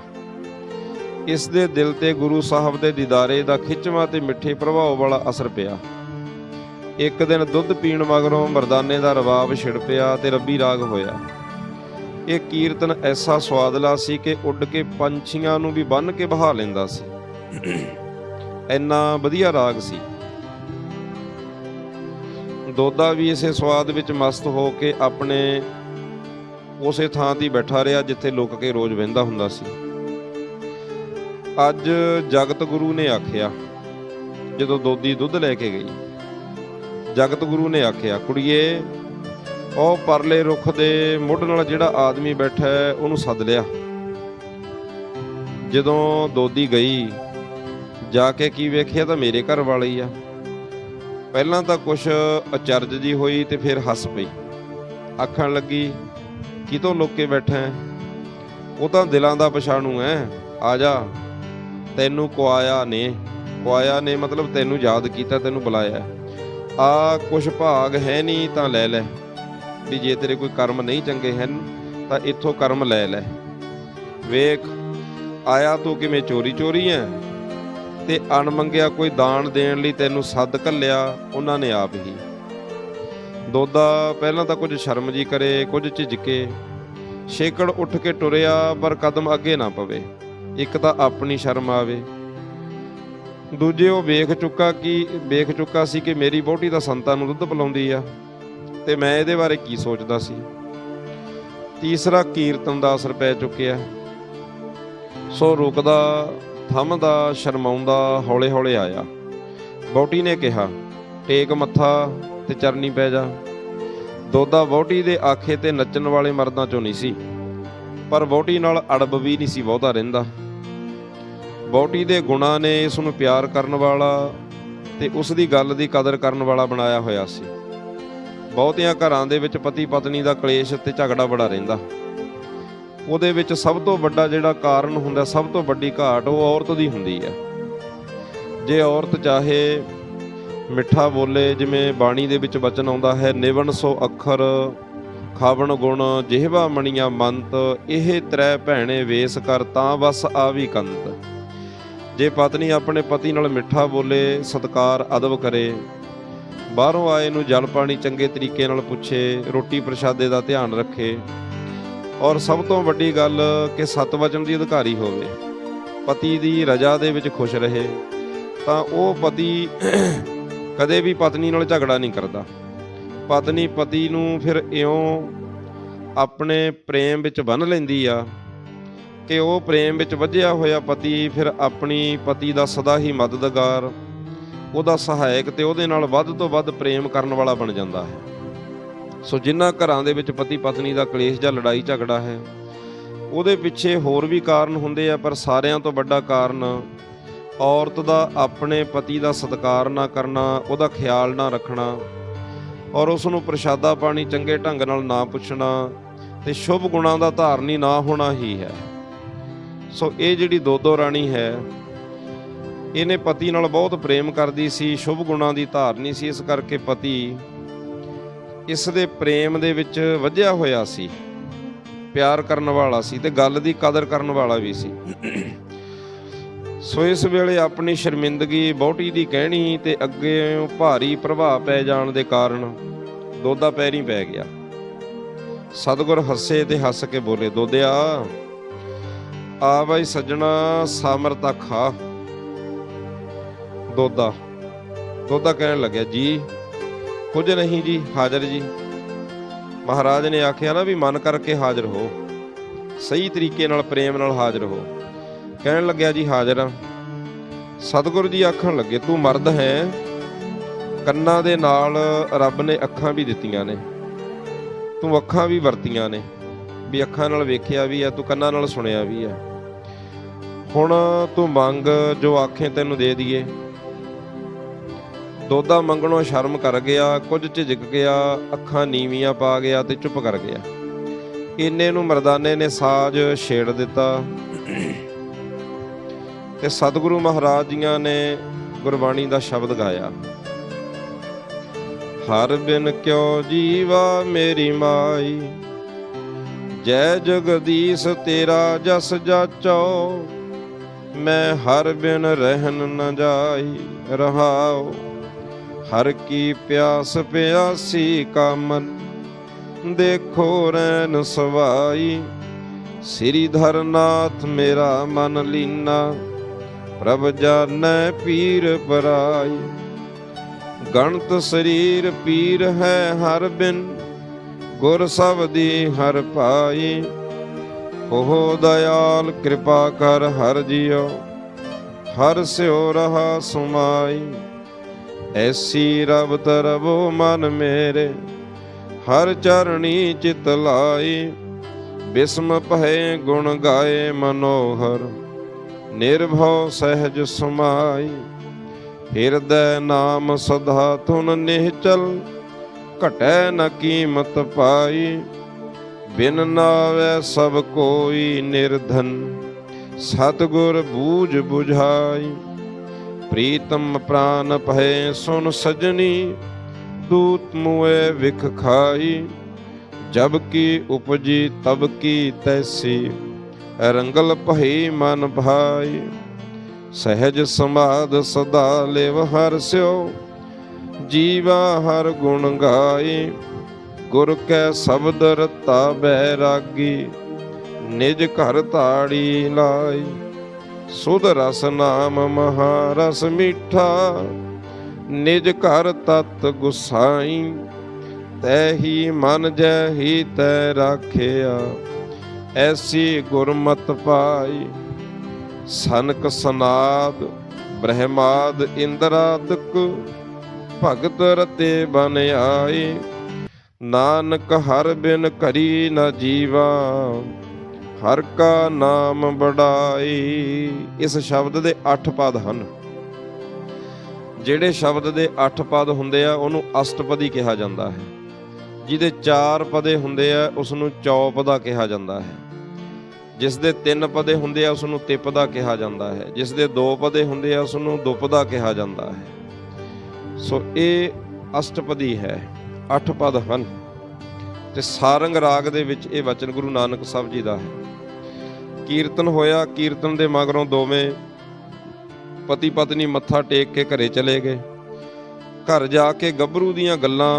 Speaker 1: ਇਸ ਦੇ ਦਿਲ ਤੇ ਗੁਰੂ ਸਾਹਿਬ ਦੇ ਦੀਦਾਰੇ ਦਾ ਖਿੱਚਵਾਂ ਤੇ ਮਿੱਠੇ ਪ੍ਰਭਾਵ ਵਾਲਾ ਅਸਰ ਪਿਆ। ਇੱਕ ਦਿਨ ਦੁੱਧ ਪੀਣ ਮਗਰੋਂ ਮਰਦਾਨੇ ਦਾ ਰਵਾਬ ਛਿੜ ਪਿਆ ਤੇ ਰੱਬੀ ਰਾਗ ਹੋਇਆ। ਇਹ ਕੀਰਤਨ ਐਸਾ ਸਵਾਦਲਾ ਸੀ ਕਿ ਉੱਡ ਕੇ ਪੰਛੀਆਂ ਨੂੰ ਵੀ ਬੰਨ ਕੇ ਬਹਾ ਲੈਂਦਾ ਸੀ। ਇੰਨਾ ਵਧੀਆ ਰਾਗ ਸੀ। ਦੋਦਾ ਵੀ ਇਸੇ ਸਵਾਦ ਵਿੱਚ ਮਸਤ ਹੋ ਕੇ ਆਪਣੇ ਉਸੇ ਥਾਂ ਤੇ ਬੈਠਾ ਰਿਹਾ ਜਿੱਥੇ ਲੁਕ ਕੇ ਰੋਜ਼ ਵਹਿੰਦਾ ਹੁੰਦਾ ਸੀ। ਅੱਜ ਜਗਤ ਗੁਰੂ ਨੇ ਆਖਿਆ, ਜਦੋਂ ਦੋਦੀ ਦੁੱਧ ਲੈ ਕੇ ਗਈ, ਜਗਤ ਗੁਰੂ ਨੇ ਆਖਿਆ, ਕੁੜੀਏ, ਉਹ ਪਰਲੇ ਰੁੱਖ ਦੇ ਮੁੱਢ ਨਾਲ ਜਿਹੜਾ ਆਦਮੀ ਬੈਠਾ ਹੈ, ਉਹਨੂੰ ਸੱਦ ਲਿਆ। ਜਦੋਂ ਦੋਦੀ ਗਈ, ਜਾ ਕੇ ਕੀ ਵੇਖਿਆ ਤਾਂ ਮੇਰੇ ਘਰ ਵਾਲੀ ਆ। ਪਹਿਲਾਂ ਤਾਂ ਕੁਛ ਅਚਰਜ ਜੀ ਹੋਈ ਤੇ ਫਿਰ ਹੱਸ ਪਈ। ਆਖਣ ਲੱਗੀ ਕਿਤੋਂ ਲੁੱਕ ਕੇ ਬੈਠਾ ਹੈ? ਉਹ ਤਾਂ ਦਿਲਾਂ ਦਾ ਪਛਾਣੂ ਹੈ। ਆ ਜਾ। ਤੈਨੂੰ ਕੁਆਇਆ ਨੇ। ਕੁਆਇਆ ਨੇ ਮਤਲਬ ਤੈਨੂੰ ਯਾਦ ਕੀਤਾ, ਤੈਨੂੰ ਬੁਲਾਇਆ ਆ ਕੁਛ ਭਾਗ ਹੈ ਨਹੀਂ ਤਾਂ ਲੈ ਲੈ। ਵੀ ਜੇ ਤੇਰੇ ਕੋਈ ਕਰਮ ਨਹੀਂ ਚੰਗੇ ਹਨ, ਤਾਂ ਇੱਥੋਂ ਕਰਮ ਲੈ ਲੈ। ਵੇਖ, ਆਇਆ ਤੂੰ ਕਿਵੇਂ ਚੋਰੀ ਚੋਰੀ ਐ ਤੇ ਅਣਮੰਗਿਆ ਕੋਈ ਦਾਨ ਦੇਣ ਲਈ ਤੈਨੂੰ ਸੱਦ ਘੱਲਿਆ ਉਹਨਾਂ ਨੇ ਆਪ ਹੀ। ਦੋਦਾ ਪਹਿਲਾਂ ਤਾਂ ਕੁਝ ਸ਼ਰਮ ਜੀ ਕਰੇ, ਕੁਝ ਝਿਜਕੇ। ਸ਼ੇਕੜ ਉੱਠ ਕੇ ਟੁਰਿਆ, ਪਰ ਕਦਮ ਅੱਗੇ ਨਾ ਪਵੇ। ਇੱਕ ਤਾਂ ਆਪਣੀ ਸ਼ਰਮ ਆਵੇ। ਦੂਜੇ ਉਹ ਵੇਖ ਚੁੱਕਾ ਕਿ, ਵੇਖ ਚੁੱਕਾ ਸੀ ਕਿ ਮੇਰੀ ਬੋਟੀ ਤਾਂ ਸੰਤਾਂ ਨੂੰ ਦੁੱਧ ਪਿਲਾਉਂਦੀ ਆ। ਤੇ ਮੈਂ ਇਹਦੇ ਬਾਰੇ ਕੀ ਸੋਚਦਾ ਸੀ? ਤੀਸਰਾ ਕੀਰਤਨ ਦਾ ਅਸਰ ਪੈ ਚੁੱਕਿਆ। ਸੋ ਰੁਕਦਾ, ਥੰਮਦਾ, ਸ਼ਰਮਾਉਂਦਾ, ਹੌਲੇ-ਹੌਲੇ ਆਇਆ। ਬੋਟੀ ਨੇ ਕਿਹਾ, ਟੇਕ ਮੱਥਾ ਤੇ ਚਰਨੀ ਪੈ ਜਾ। ਦੋਦਾ ਬੋਟੀ ਦੇ ਆਖੇ ਤੇ ਨੱਚਣ ਵਾਲੇ ਮਰਦਾਂ ਚੋਂ ਨਹੀਂ ਸੀ। ਪਰ ਬੋਟੀ ਨਾਲ ਅੜਬ ਵੀ ਨਹੀਂ ਸੀ ਬਹੁਤਾ ਰਹਿੰਦਾ। ਬੋਟੀ ਦੇ ਗੁਣਾਂ ਨੇ ਇਸ ਨੂੰ ਪਿਆਰ ਕਰਨ ਵਾਲਾ ਤੇ ਉਸ ਦੀ ਗੱਲ ਦੀ ਕਦਰ ਕਰਨ ਵਾਲਾ ਬਣਾਇਆ ਹੋਇਆ ਸੀ। ਬਹੁਤਿਆਂ ਘਰਾਂ ਦੇ ਵਿੱਚ ਪਤੀ ਪਤਨੀ ਦਾ ਕਲੇਸ਼ ਤੇ ਝਗੜਾ ਬੜਾ ਰਹਿੰਦਾ। ਉਹਦੇ ਵਿੱਚ ਸਭ ਤੋਂ ਵੱਡਾ ਜਿਹੜਾ ਕਾਰਨ ਹੁੰਦਾ, ਸਭ ਤੋਂ ਵੱਡੀ ਘਾਟ ਉਹ ਔਰਤ ਦੀ ਹੁੰਦੀ ਹੈ। ਜੇ ਔਰਤ ਚਾਹੇ ਮਿੱਠਾ ਬੋਲੇ ਜਿਵੇਂ ਬਾਣੀ ਦੇ ਵਿੱਚ ਬਚਨ ਆਉਂਦਾ ਹੈ ਨਿਵਨ ਸੋ ਅੱਖਰ, ਖਾਵਣ ਗੁਣ, ਜਿਹਵਾ ਮਣੀਆਂ ਮੰਤ, ਇਹ ਤ੍ਰੈ ਭੈਣੇ ਵੇਸ ਕਰ ਤਾਂ ਬਸ ਆਵੀ ਕੰਤ। ਜੇ ਪਤਨੀ ਆਪਣੇ ਪਤੀ ਨਾਲ ਮਿੱਠਾ ਬੋਲੇ, ਸਤਕਾਰ ਅਦਬ ਕਰੇ। ਬਾਹਰੋਂ ਆਏ ਨੂੰ ਜਲ ਪਾਣੀ ਚੰਗੇ ਤਰੀਕੇ ਨਾਲ ਪੁੱਛੇ, ਰੋਟੀ ਪ੍ਰਸ਼ਾਦੇ ਦਾ ਧਿਆਨ ਰੱਖੇ। ਔਰ ਸਭ ਤੋਂ ਵੱਡੀ ਗੱਲ ਕਿ ਸਤ ਵਚਨ ਦੀ ਅਧਿਕਾਰੀ ਹੋਵੇ। ਪਤੀ ਦੀ ਰਜਾ ਦੇ ਵਿੱਚ ਖੁਸ਼ ਰਹੇ। ਤਾਂ ਉਹ ਪਤੀ ਕਦੇ ਵੀ ਪਤਨੀ ਨਾਲ ਝਗੜਾ ਨਹੀਂ ਕਰਦਾ। ਪਤਨੀ ਪਤੀ ਨੂੰ ਫਿਰ ਇਉਂ ਆਪਣੇ ਪ੍ਰੇਮ ਵਿੱਚ ਬੰਨ ਲੈਂਦੀ ਆ ਕਿ ਉਹ ਪ੍ਰੇਮ ਵਿੱਚ ਵੱਜਿਆ ਹੋਇਆ ਪਤੀ ਫਿਰ ਆਪਣੀ ਪਤੀ ਦਾ ਸਦਾ ਹੀ ਮਦਦਗਾਰ, ਉਹਦਾ ਸਹਾਇਕ ਤੇ ਉਹਦੇ ਨਾਲ ਵੱਧ ਤੋਂ ਵੱਧ ਪ੍ਰੇਮ ਕਰਨ ਵਾਲਾ ਬਣ ਜਾਂਦਾ ਹੈ। ਸੋ ਜਿਨ੍ਹਾਂ ਘਰਾਂ ਦੇ ਵਿੱਚ ਪਤੀ ਪਤਨੀ ਦਾ ਕਲੇਸ਼ ਜਾਂ ਲੜਾਈ ਝਗੜਾ ਹੈ, ਉਹਦੇ ਪਿੱਛੇ ਹੋਰ ਵੀ ਕਾਰਨ ਹੁੰਦੇ ਆ, ਪਰ ਸਾਰਿਆਂ ਤੋਂ ਵੱਡਾ ਕਾਰਨ ਔਰਤ ਦਾ ਆਪਣੇ ਪਤੀ ਦਾ ਸਤਿਕਾਰ ਨਾ ਕਰਨਾ, ਉਹਦਾ ਖਿਆਲ ਨਾ ਰੱਖਣਾ ਔਰ ਉਸ ਨੂੰ ਪ੍ਰਸ਼ਾਦਾ ਪਾਣੀ ਚੰਗੇ ਢੰਗ ਨਾਲ ਨਾ ਪੁੱਛਣਾ ਤੇ ਸ਼ੁਭ ਗੁਣਾਂ ਦਾ ਧਾਰਨੀ ਨਾ ਹੋਣਾ ਹੀ ਹੈ। ਸੋ ਇਹ ਜਿਹੜੀ ਦੋਦੋ ਰਾਣੀ ਹੈ, ਇਹਨੇ ਪਤੀ ਨਾਲ ਬਹੁਤ ਪ੍ਰੇਮ ਕਰਦੀ ਸੀ, ਸ਼ੁਭ ਗੁਣਾਂ ਦੀ ਧਾਰਨੀ ਸੀ, ਇਸ ਕਰਕੇ ਪਤੀ ਇਸ ਦੇ ਪ੍ਰੇਮ ਦੇ ਵਿੱਚ ਵੱਜਿਆ ਹੋਇਆ ਸੀ, ਪਿਆਰ ਕਰਨ ਵਾਲਾ ਸੀ ਤੇ ਗੱਲ ਦੀ ਕਦਰ ਕਰਨ ਵਾਲਾ ਵੀ ਸੀ। ਸੋ ਇਸ ਵੇਲੇ ਆਪਣੀ ਸ਼ਰਮਿੰਦਗੀ ਬਹੁਤੀ ਦੀ ਕਹਿਣੀ ਤੇ ਅੱਗੇ ਭਾਰੀ ਪ੍ਰਭਾਵ ਪੈ ਜਾਣ ਦੇ ਕਾਰਨ ਦੋਦਾ ਪੈਰੀ ਪੈ ਗਿਆ। ਸਤਗੁਰ ਹੱਸੇ ਤੇ ਹੱਸ ਕੇ ਬੋਲੇ ਦੋਦਿਆ ਆ ਬਾਈ ਸੱਜਣਾ ਸਾਮਰਤਾ ਖਾ। ਦੋਦਾ ਦੋਦਾ ਕਹਿਣ ਲੱਗਿਆ, ਜੀ, ਕੁਝ ਨਹੀਂ ਜੀ, ਹਾਜ਼ਰ ਜੀ। ਮਹਾਰਾਜ ਨੇ ਆਖਿਆ ਨਾ ਵੀ ਮਨ ਕਰਕੇ ਹਾਜ਼ਰ ਹੋ। ਸਹੀ ਤਰੀਕੇ ਨਾਲ, ਪ੍ਰੇਮ ਨਾਲ ਹਾਜ਼ਰ ਹੋ। ਕਹਿਣ ਲੱਗਿਆ ਜੀ ਹਾਜ਼ਰ ਹਾਂ ਸਤਿਗੁਰੂ ਜੀ ਆਖਣ ਲੱਗੇ, ਤੂੰ ਮਰਦ ਹੈ। ਕੰਨਾਂ ਦੇ ਨਾਲ ਰੱਬ ਨੇ ਅੱਖਾਂ ਵੀ ਦਿੱਤੀਆਂ ਨੇ। ਤੂੰ ਅੱਖਾਂ ਵੀ ਵਰਤੀਆਂ ਨੇ। ਵੀ ਅੱਖਾਂ ਨਾਲ ਵੇਖਿਆ ਵੀ ਹੈ ਤੂੰ ਕੰਨਾਂ ਨਾਲ ਸੁਣਿਆ ਵੀ ਹੈ ਹੁਣ ਤੂੰ ਮੰਗ ਜੋ ਆਖੇ ਤੈਨੂੰ ਦੇ ਦਈਏ ਦੋਦਾ ਮੰਗਣੋਂ ਸ਼ਰਮ ਕਰ ਗਿਆ, ਕੁਝ ਝਿਜਕ ਗਿਆ, ਅੱਖਾਂ ਨੀਵੀਆਂ ਪਾ ਗਿਆ ਤੇ ਚੁੱਪ ਕਰ ਗਿਆ। ਇੰਨੇ ਨੂੰ ਮਰਦਾਨੇ ਨੇ ਸਾਜ਼ ਛੇੜ ਦਿੱਤਾ। ਤੇ ਸਤਿਗੁਰੂ ਮਹਾਰਾਜ ਜੀਆਂ ਨੇ ਗੁਰਬਾਣੀ ਦਾ ਸ਼ਬਦ ਗਾਇਆ। ਹਰ ਬਿਨ ਕਿਉ ਜੀਵਾ ਮੇਰੀ ਮਾਈ? ਜੈ ਜਗਦੀਸ਼ ਤੇਰਾ ਜਸ ਜਾਚੋ, ਮੈਂ ਹਰ ਬਿਨ ਰਹਿਨ ਨ ਜਾਈ ਰਹਾਉ ਹਰ ਕੀ ਪਿਆਸ ਪਿਆਸੀ ਕਾ ਦੇਖੋ ਰੈਨ ਸਵਾਈ। ਸ੍ਰੀ ਧਰਨਾਥ ਮੇਰਾ ਮਨ ਲੀਨਾ ਪ੍ਰਭ ਜਾਣੈ ਪੀਰ ਪਰਾਈ। ਗਣਤ ਸਰੀਰ ਪੀਰ ਹੈ ਹਰ ਬਿਨ, ਗੁਰ ਸਬਦੀ ਹਰ ਪਾਈ। ਉਹ ਦਇਆਲ ਕਿਰਪਾ ਕਰ ਹਰ ਜਿਉ, ਹਰ ਸਿਓ ਰਹਾ ਸੁਮਾਈ। ਐਸੀ ਰਬ ਤਰਬੋ ਮਨ ਮੇਰੇ, ਹਰ ਚਰਣੀ ਚਿਤ ਲਾਈ। ਬਿਸਮ ਭਏ ਗੁਣ ਗਾਏ ਮਨੋਹਰ। ਨਿਰਭਉ ਸਹਿਜ ਸਮਾਈ। ਹਿਰਦੈ ਨਾਮ ਸਦਾ ਤੁਨ ਨਿਹਚਲ, ਘਟੈ ਨ ਕੀਮਤ ਪਾਈ। ਬਿਨ ਨਾਵੈ ਸਭ ਕੋਈ ਨਿਰਧਨ, ਸਤਗੁਰ ਬੂਝ 부ਝਾਈ ਪ੍ਰੀਤਮ ਪ੍ਰਾਨ ਭਏ ਸੁਨ ਸਜਣੀ, ਦੂਤ ਮੁਏ ਵਿਖ ਖਾਈ। ਜਬ ਕੀ ਉਪਜੀ ਤਬ ਕੀ ਤੈਸੀ। ਰੰਗਲ ਭਈ ਮਨ ਭਾਈ। ਸਹਿਜ ਸਮਾਦ ਸਦਾ ਲਿਵ ਹਰ ਸਿਓ ਜੀਵਾ ਹਰ ਗੁਣ ਗਾਈ। ਗੁਰ ਕੈ ਸ਼ਬਦ ਰਤਾ ਬੈਰਾਗੀ ਨਿਜ ਘਰ ਤਾੜੀ ਲਾਈ। ਸੁਧ ਰਸ ਨਾਮ ਮਹਾ ਰਸ ਮਿੱਠਾ। ਨਿਜ ਘਰ ਤਤ ਗੁਸਾਈ। ਤੈ ਹੀ ਮਨ ਜੈ ਹੀ ਤੈ ਰਾਖਿਆ। ਐਸੀ ਗੁਰਮਤ ਪਾਈ, ਸਨਕ ਸਨਾਦ, ਬ੍ਰਹਮਾਦ ਇੰਦਰਾਦਿਕ ਭਗਤ ਰਤੇ ਬਨ ਆਏ ਨਾਨਕ ਹਰ ਬਿਨ ਕਰੀ ਨ ਜੀਵਾ, ਹਰ ਕਾ ਨਾਮ ਬੜਾਈ ਇਸ ਸ਼ਬਦ ਦੇ 8 ਪਦ ਹਨ। ਜਿਹੜੇ ਸ਼ਬਦ ਦੇ 8 ਪਦ ਹੁੰਦੇ ਆ, ਉਹਨੂੰ ਅਸ਼ਟਪਦੀ ਕਿਹਾ ਜਾਂਦਾ ਹੈ। ਜਿਹਦੇ ਚਾਰ ਪਦੇ ਹੁੰਦੇ ਆ ਉਸ ਨੂੰ ਚੌਪਦਾ ਕਿਹਾ ਜਾਂਦਾ ਹੈ। ਜਿਸ ਦੇ 3 ਪਦੇ ਹੁੰਦੇ ਆ ਉਸ ਨੂੰ ਤਿਪਦਾ ਕਿਹਾ ਜਾਂਦਾ ਹੈ। ਜਿਸ ਦੇ 2 ਪਦੇ ਹੁੰਦੇ ਆ ਉਸ ਨੂੰ ਦੁਪਦਾ ਕਿਹਾ ਜਾਂਦਾ ਹੈ। ਸੋ ਇਹ ਅਸ਼ਟਪਦੀ ਹੈ, ਅੱਠ ਪਦ ਹਨ। ਤੇ ਸਾਰੰਗ ਰਾਗ ਦੇ ਵਿੱਚ ਇਹ ਵਚਨ ਗੁਰੂ ਨਾਨਕ ਸਾਹਿਬ ਜੀ ਦਾ ਹੈ। ਕੀਰਤਨ ਹੋਇਆ, ਕੀਰਤਨ ਦੇ ਮਗਰੋਂ ਦੋਵੇਂ ਪਤੀ ਪਤਨੀ ਮੱਥਾ ਟੇਕ ਕੇ ਘਰੇ ਚਲੇ ਗਏ। ਘਰ ਜਾ ਕੇ ਗੱਭਰੂ ਦੀਆਂ ਗੱਲਾਂ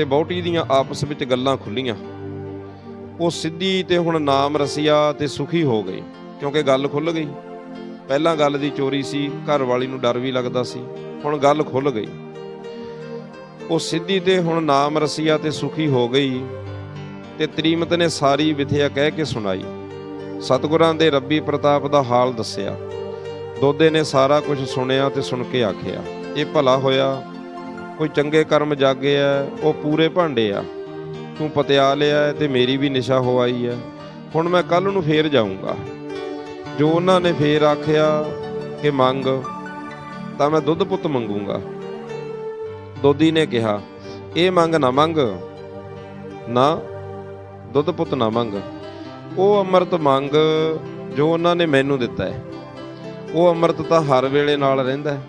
Speaker 1: ਤੇ ਬੌਟੀ ਦੀਆਂ ਆਪਸ ਵਿੱਚ ਗੱਲਾਂ ਖੁੱਲੀਆਂ। ਉਹ ਸਿੱਧੀ ਤੇ ਹੁਣ ਨਾਮ ਰਸੀਆ ਤੇ ਸੁਖੀ ਹੋ ਗਈ, ਕਿਉਂਕਿ ਗੱਲ ਖੁੱਲ ਗਈ। ਪਹਿਲਾਂ ਗੱਲ ਦੀ ਚੋਰੀ ਸੀ, ਘਰ ਵਾਲੀ ਨੂੰ ਡਰ ਵੀ ਲੱਗਦਾ ਸੀ, ਹੁਣ ਗੱਲ ਖੁੱਲ ਗਈ। ਉਹ ਸਿੱਧੀ ਤੇ ਹੁਣ ਨਾਮ ਰਸੀਆ ਤੇ ਸੁਖੀ ਹੋ ਗਈ ਤੇ ਤ੍ਰੀਮਤ ਨੇ ਸਾਰੀ ਵਿਥਿਆ ਕਹਿ ਕੇ ਸੁਣਾਈ। ਸਤਿਗੁਰਾਂ ਦੇ ਰੱਬੀ ਪ੍ਰਤਾਪ ਦਾ ਹਾਲ ਦੱਸਿਆ। ਦੋਦੇ ਨੇ ਸਾਰਾ ਕੁਝ ਸੁਣਿਆ ਤੇ ਸੁਣ ਕੇ ਆਖਿਆ, ਇਹ ਭਲਾ ਹੋਇਆ ਕੋਈ ਚੰਗੇ ਕਰਮ ਜਾਗੇ ਆ ਉਹ ਪੂਰੇ ਭਾਂਡੇ ਆ। ਤੂੰ ਪਤਿਆ ਲਿਆ ਹੈ ਤੇ ਮੇਰੀ ਵੀ ਨਿਸ਼ਾ ਹੋ ਆਈ ਹੈ ਹੁਣ ਮੈਂ ਕੱਲ ਨੂੰ ਫੇਰ ਜਾਊਂਗਾ। ਜੋ ਉਹਨਾਂ ਨੇ ਫੇਰ ਆਖਿਆ ਕਿ ਮੰਗ, ਤਾਂ ਮੈਂ ਦੁੱਧ ਪੁੱਤ ਮੰਗੂੰਗਾ। ਦੋਦੀ ਨੇ ਕਿਹਾ, ਇਹ ਮੰਗ ਨਾ ਮੰਗ। ਨਾ, ਦੁੱਧ ਪੁੱਤ ਨਾ ਮੰਗ। ਉਹ ਅੰਮ੍ਰਿਤ ਮੰਗ ਜੋ ਉਹਨਾਂ ਨੇ ਮੈਨੂੰ ਦਿੱਤਾ ਹੈ ਉਹ ਅੰਮ੍ਰਿਤ ਤਾਂ ਹਰ ਵੇਲੇ ਨਾਲ ਰਹਿੰਦਾ ਹੈ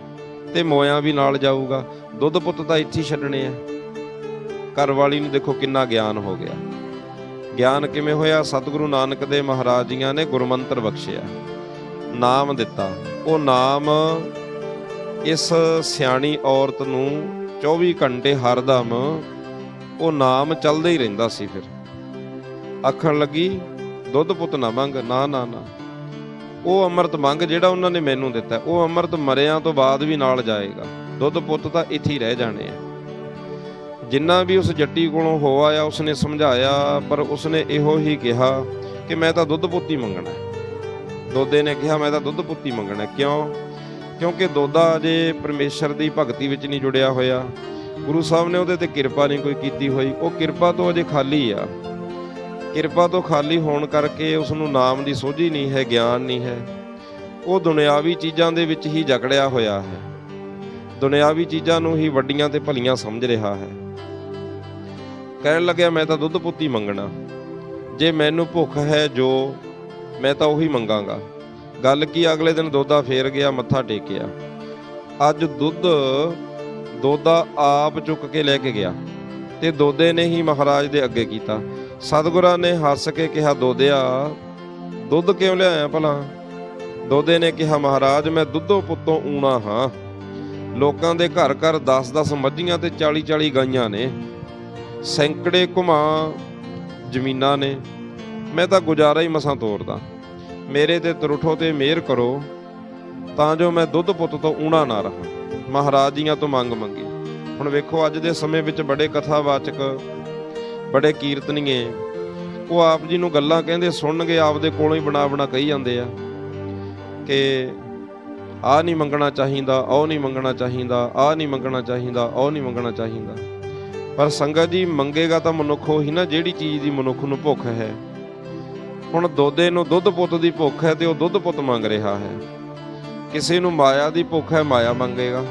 Speaker 1: ਤੇ ਮੋਇਆ ਵੀ ਨਾਲ ਜਾਊਗਾ। ਦੁੱਧ ਪੁੱਤ ਤਾਂ ਇੱਥੇ ਛੱਡਣੇ ਆ। ਘਰ ਵਾਲੀ ਨੂੰ ਦੇਖੋ ਕਿੰਨਾ ਗਿਆਨ ਹੋ ਗਿਆ। ਗਿਆਨ ਕਿਵੇਂ ਹੋਇਆ? ਸਤਿਗੁਰੂ ਨਾਨਕ ਦੇ ਮਹਾਰਾਜ ਜੀਆਂ ਨੇ ਗੁਰਮੰਤਰ ਬਖਸ਼ਿਆ। ਨਾਮ ਦਿੱਤਾ। ਉਹ ਨਾਮ ਇਸ ਸਿਆਣੀ ਔਰਤ ਨੂੰ 24 ਘੰਟੇ ਹਰਦਮ ਉਹ ਨਾਮ ਚੱਲਦਾ ਹੀ ਰਹਿੰਦਾ ਸੀ ਫਿਰ। ਆਖਣ ਲੱਗੀ, ਦੁੱਧ ਪੁੱਤ ਨਾ ਮੰਗ, ਨਾ ਨਾ ਨਾ। ਉਹ ਅੰਮ੍ਰਿਤ ਮੰਗ ਜਿਹੜਾ ਉਹਨਾਂ ਨੇ ਮੈਨੂੰ ਦਿੱਤਾ, ਉਹ ਅੰਮ੍ਰਿਤ ਮਰਿਆਂ ਤੋਂ ਬਾਅਦ ਵੀ ਨਾਲ ਜਾਏਗਾ। ਦੁੱਧ ਪੁੱਤ ਤਾਂ ਇੱਥੇ ਹੀ ਰਹਿ ਜਾਣੇ ਆ। ਜਿੰਨਾ ਵੀ ਉਸ ਜੱਟੀ ਕੋਲੋਂ ਹੋ ਆਇਆ ਉਸਨੇ ਸਮਝਾਇਆ, ਪਰ ਉਸਨੇ ਇਹੋ ਹੀ ਕਿਹਾ ਕਿ ਮੈਂ ਤਾਂ ਦੁੱਧ ਪੁੱਤੀ ਮੰਗਣਾ। ਦੋਦੇ ਨੇ ਕਿਹਾ, ਮੈਂ ਤਾਂ ਦੁੱਧ ਪੁੱਤੀ ਮੰਗਣਾ। ਕਿਉਂ? ਕਿਉਂਕਿ ਦੋਦਾ ਅਜੇ ਪਰਮੇਸ਼ਰ ਦੀ ਭਗਤੀ ਵਿੱਚ ਨਹੀਂ ਜੁੜਿਆ ਹੋਇਆ। ਗੁਰੂ ਸਾਹਿਬ ਨੇ ਉਹਦੇ ਤੇ ਕਿਰਪਾ ਨਹੀਂ ਕੋਈ ਕੀਤੀ ਹੋਈ। ਉਹ ਕਿਰਪਾ ਤੋਂ ਅਜੇ ਖਾਲੀ ਆ। ਕਿਰਪਾ ਤੋਂ ਖਾਲੀ ਹੋਣ ਕਰਕੇ ਉਸ ਨੂੰ ਨਾਮ ਦੀ ਸੋਝੀ ਨਹੀਂ ਹੈ, ਗਿਆਨ ਨਹੀਂ ਹੈ। ਉਹ ਦੁਨਿਆਵੀ ਚੀਜ਼ਾਂ ਦੇ ਵਿੱਚ ਹੀ ਜਕੜਿਆ ਹੋਇਆ ਹੈ। ਦੁਨਿਆਵੀ ਚੀਜ਼ਾਂ ਨੂੰ ਹੀ ਵੱਡੀਆਂ ਤੇ ਭਲੀਆਂ ਸਮਝ ਰਿਹਾ ਹੈ। ਕਹਿਣ ਲੱਗਿਆ, ਮੈਂ ਤਾਂ ਦੁੱਧ ਪੁੱਤੀ ਮੰਗਣਾ। ਜੇ ਮੈਨੂੰ ਭੁੱਖ ਹੈ ਜੋ, ਮੈਂ ਤਾਂ ਉਹੀ ਮੰਗਾਂਗਾ। ਗੱਲ ਕੀ, ਅਗਲੇ ਦਿਨ ਦੋਦਾ ਫੇਰ ਗਿਆ, ਮੱਥਾ ਟੇਕਿਆ। ਅੱਜ ਦੁੱਧ ਦੋਦਾ ਆਪ ਚੁੱਕ ਕੇ ਲੈ ਕੇ ਗਿਆ ਤੇ ਦੋਦੇ ਨੇ ਹੀ ਮਹਾਰਾਜ ਦੇ ਅੱਗੇ ਕੀਤਾ। ਸਤਿਗੁਰਾਂ ਨੇ ਹੱਸ ਕੇ ਕਿਹਾ ਦੋਦਿਆ ਦੁੱਧ ਕਿਉਂ ਲਿਆਇਆ ਭਲਾ? ਦੋਦੇ ਨੇ ਕਿਹਾ, ਮਹਾਰਾਜ, ਮੈਂ ਦੁੱਧੋਂ ਪੁੱਤੋਂ ਊਣਾ ਹਾਂ। ਲੋਕਾਂ ਦੇ ਘਰ ਘਰ 10-10 ਮੱਝੀਆਂ ਤੇ 40-40 ਗਾਈਆਂ ਨੇ। ਸੈਂਕੜੇ ਘੁਮਾ ਜ਼ਮੀਨਾਂ ਨੇ। ਮੈਂ ਤਾਂ ਗੁਜ਼ਾਰਾ ਹੀ ਮਸਾਂ ਤੋਰਦਾ। ਮੇਰੇ ਤੇ ਤਰੁਠੋ ਤੇ ਮਿਹਰ ਕਰੋ, ਤਾਂ ਜੋ ਮੈਂ ਦੁੱਧ ਪੁੱਤ ਤੋਂ ਊਣਾ ਨਾ ਰਹਾ। ਮਹਾਰਾਜ ਜੀਆਂ ਤੋਂ ਮੰਗ ਮੰਗੀ। ਹੁਣ ਵੇਖੋ, ਅੱਜ ਦੇ ਸਮੇਂ ਵਿੱਚ ਬੜੇ ਕਥਾਵਾਚਕ ਬੜੇ ਕੀਰਤਨੀਏ। ਉਹ ਆਪ ਜੀ ਨੂੰ ਗੱਲਾਂ ਕਹਿੰਦੇ ਸੁਣਨਗੇ, ਆਪਦੇ ਕੋਲੋਂ ਹੀ ਬਣਾ ਬਣਾ ਕਹੀ ਜਾਂਦੇ ਆ ਕਿ ਆ ਨਹੀਂ ਮੰਗਣਾ ਚਾਹੀਦਾ, ਉਹ ਨਹੀਂ ਮੰਗਣਾ ਚਾਹੀਦਾ ਆ ਨਹੀਂ ਮੰਗਣਾ ਚਾਹੀਦਾ, ਉਹ ਨਹੀਂ ਮੰਗਣਾ ਚਾਹੀਦਾ। ਪਰ ਸੰਗਤ ਜੀ ਮੰਗੇਗਾ ਤਾਂ ਮਨੁੱਖ ਉਹੀ ਨਾ, ਜਿਹੜੀ ਚੀਜ਼ ਦੀ ਮਨੁੱਖ ਨੂੰ ਭੁੱਖ ਹੈ। ਹੁਣ ਦੋਦੇ ਨੂੰ ਦੁੱਧ ਪੁੱਤ ਦੀ ਭੁੱਖ ਹੈ ਤੇ ਉਹ ਦੁੱਧ ਪੁੱਤ ਮੰਗ ਰਿਹਾ ਹੈ। ਕਿਸੇ ਨੂੰ ਮਾਇਆ ਦੀ ਭੁੱਖ ਹੈ, ਮਾਇਆ ਮੰਗੇਗਾ।